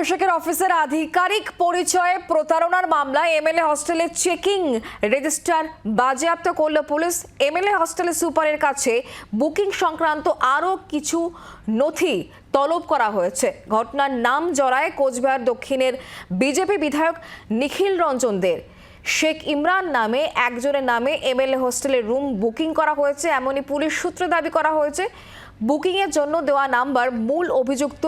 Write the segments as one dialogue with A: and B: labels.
A: অভিষেকের অফিসের আধিকারিক পরিচয়ে প্রতারণার মামলায় এমএলএ হস্টেলে চেকিং রেজিস্টার বাজেয়াপ্ত করল পুলিশ। এমএলএ হস্টেলের সুপারের কাছে বুকিং সংক্রান্ত আরও কিছু নথি তলব করা হয়েছে। ঘটনার নাম জড়ায় কোচবিহার দক্ষিণের বিজেপি বিধায়ক নিখিল রঞ্জন দের। শেখ ইমরান নামে, একজনের নামে এমএলএ হোস্টেলের রুম বুকিং করা হয়েছে, এমনই পুলিশ সূত্রে দাবি করা হয়েছে। বুকিংয়ের জন্য দেওয়া নাম্বার মূল অভিযুক্ত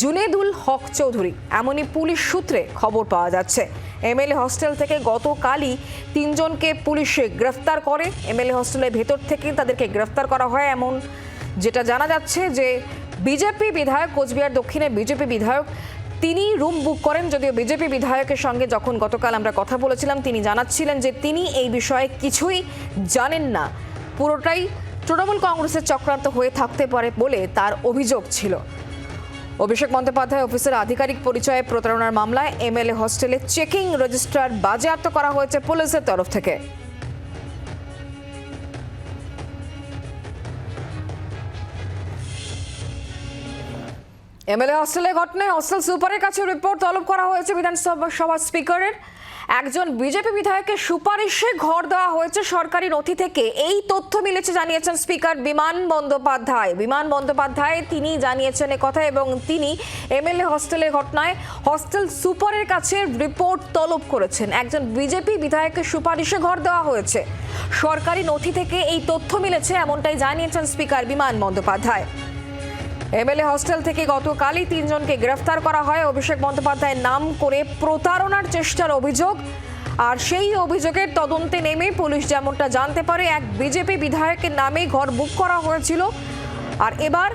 A: জুনেদুল হক চৌধুরী, এমনই পুলিশ সূত্রে খবর পাওয়া যাচ্ছে। এমএলএ হস্টেল থেকে গতকালই তিনজনকে পুলিশে গ্রেফতার করে। এমএলএ হস্টেলের ভেতর থেকে তাদেরকে গ্রেফতার করা হয়, এমন যেটা জানা যাচ্ছে যে বিজেপি বিধায়ক, কোচবিহার দক্ষিণের বিজেপি বিধায়ক তিনি রুম বুক করেন যদিও বিজেপি বিধায়কের সঙ্গে যখন গতকাল আমরা কথা বলেছিলাম, তিনি জানাচ্ছিলেন যে তিনি এই বিষয়ে কিছুই জানেন না। পুরোটাই তৃণমূল কংগ্রেসের চক্রান্ত হয়ে থাকতে পারে বলে তার অভিযোগ ছিল। অভিষেক বন্দ্যোপাধ্যায় অফিসের আধিকারিক পরিচয়ে প্রতারণার মামলায় এমএলএ হস্টেলে চেকিং রেজিস্ট্রার বাজেয়াপ্ত করা হয়েছে পুলিশের তরফ থেকে। এমএলএ হস্টেলের ঘটনায় হস্টেল সুপারের কাছে রিপোর্ট তলব করা হয়েছে বিধানসভা সভা স্পিকারের। একজন বিজেপি বিধায়কের সুপারিশে ঘর দেওয়া হয়েছে সরকারি নথি থেকে। এই তথ্য মিলেছে জানিয়েছেন স্পিকার বিমান বন্দ্যোপাধ্যায়। বিমান বন্দ্যোপাধ্যায় তিনি জানিয়েছেন কথা এবং তিনি এমএলএ হস্টেলের ঘটনায় হস্টেল সুপারের কাছে রিপোর্ট তলব করেছেন। একজন বিজেপি বিধায়কের সুপারিশে ঘর দেওয়া হয়েছে। সরকারি নথি থেকে এই তথ্য মিলেছে, এমনটাই জানিয়েছেন স্পিকার বিমান বন্দ্যোপাধ্যায়। এমএলএ হস্টেল থেকে গতকালই তিনজনকে গ্রেফতার করা হয়। অভিষেক বন্দ্যোপাধ্যায়ের নাম করে প্রতারণার চেষ্টার অভিযোগ। আর সেই অভিযোগের তদন্তে নেমে পুলিশ যেমনটা জানতে পারে, এক বিজেপি বিধায়কের নামে ঘর বুক করা হয়েছিল। আর এবার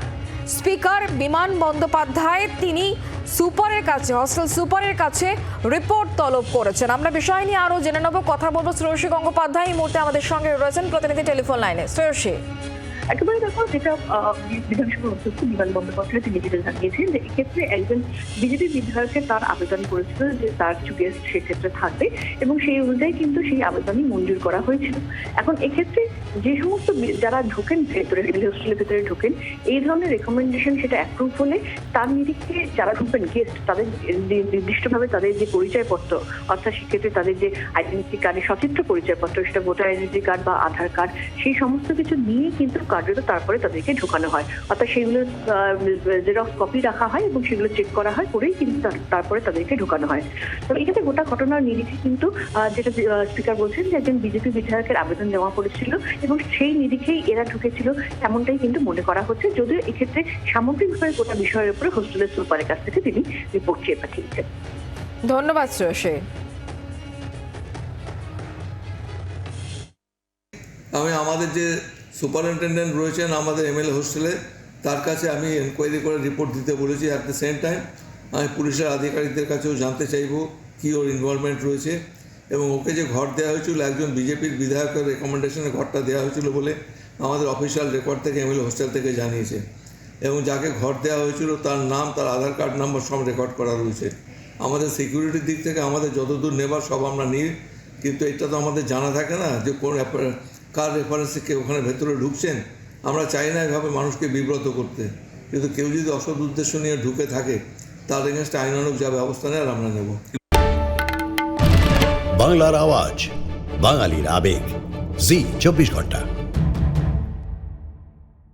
A: স্পিকার বিমান বন্দ্যোপাধ্যায়, তিনি সুপারের কাছে, হস্টেল সুপারের কাছে রিপোর্ট তলব করেছেন। আমরা বিষয় নিয়ে আরও জেনে নেব। কথা বলব শ্রেয়সী গঙ্গোপাধ্যায়। এই মুহূর্তে আমাদের সঙ্গে রয়েছেন প্রতিনিধি টেলিফোন লাইনে। শ্রেয়সী।
B: একেবারে দেখো যেটা বিধানসভার অধ্যক্ষ বিমান বন্দ্যোপাধ্যায় তিনি যেটা জানিয়েছেন যে এক্ষেত্রে একজন বিজেপি বিধায়কে তার আবেদন করেছিল যে তার কিছু গেস্ট সেক্ষেত্রে থাকবে এবং সেই অনুযায়ী কিন্তু সেই আবেদনই মঞ্জুর করা হয়েছিল। এখন এক্ষেত্রে যে সমস্ত যারা ঢোকেন ভেতরে, রেলওয়ে হোস্টেলের ভেতরে ঢোকেন, এই ধরনের রেকমেন্ডেশন সেটা অ্যাপ্রুভ হলে তার নিরিখে যারা ঢুকবেন গেস্ট তাদের নির্দিষ্টভাবে তাদের যে পরিচয়পত্র, অর্থাৎ সেক্ষেত্রে তাদের যে আইডেন্টি কার্ডের সচিত্র পরিচয়পত্র, সেটা ভোটার আইডেন্টি কার্ড বা আধার কার্ড সেই সমস্ত কিছু নিয়ে কিন্তু কার্যত তারপরে তাদেরকে ঢোকানো হয়। অর্থাৎ সেগুলো জেরক্স কপি রাখা হয় এবং সেগুলো চেক করা হয় করেই কিন্তু তারপরে তাদেরকে ঢোকানো হয়। তো এখানে গোটা ঘটনার নিরিখে কিন্তু আহ, যেটা স্পিকার বলছেন যে একজন বিজেপি বিধায়কের আবেদন জমা পড়েছিল এবং সেই নিরিখেই এরা ঢুকেছিল এমনটাই কিন্তু মনে করা হচ্ছে। যদিও এক্ষেত্রে সামগ্রিকভাবে গোটা বিষয়ের উপরে হোস্টেলের সুপারের কাছ থেকে তিনি রিপোর্ট চেয়ে পাঠিয়েছেন।
A: ধন্যবাদ শ্রেয়সী।
C: আমি আমাদের যে সুপারিনটেন্ডেন্ট রয়েছেন আমাদের এমএলএ হোস্টেলে। তার কাছে আমি এনকোয়ারি করে রিপোর্ট দিতে বলেছি অ্যাট দ্য সেম টাইম আমি পুলিশের আধিকারিকদের কাছেও জানতে চাইব কী ওর ইনভলভমেন্ট রয়েছে। এবং ওকে যে ঘর দেওয়া হয়েছিল, একজন বিজেপির বিধায়কের রেকমেন্ডেশনে ঘরটা দেওয়া হয়েছিল বলে আমাদের অফিসিয়াল রেকর্ড থেকে এমএলএ হোস্টেল থেকে জানিয়েছে। এবং যাকে ঘর দেওয়া হয়েছিল, তার নাম, তার আধার কার্ড নাম্বার সব রেকর্ড করা রয়েছে। আমাদের সিকিউরিটির দিক থেকে আমাদের যতদূর নেবার সব আমরা নিই। কিন্তু এটা তো আমাদের জানা থাকে না যে কোন কার রেফারেন্সে কেউ ওখানে ভেতরে ঢুকছেন? আমরা চাই না এভাবে মানুষকে বিব্রত করতে। কিন্তু কেউ যদি অসৎ উদ্দেশ্য নিয়ে ঢুকে থাকে, তার এগেনস্ট আইনানুক যা ব্যবস্থা নেয় আর আমরা নেব।
D: বাংলার আওয়াজ, বাঙালির আবেগ। জি, চব্বিশ ঘণ্টা।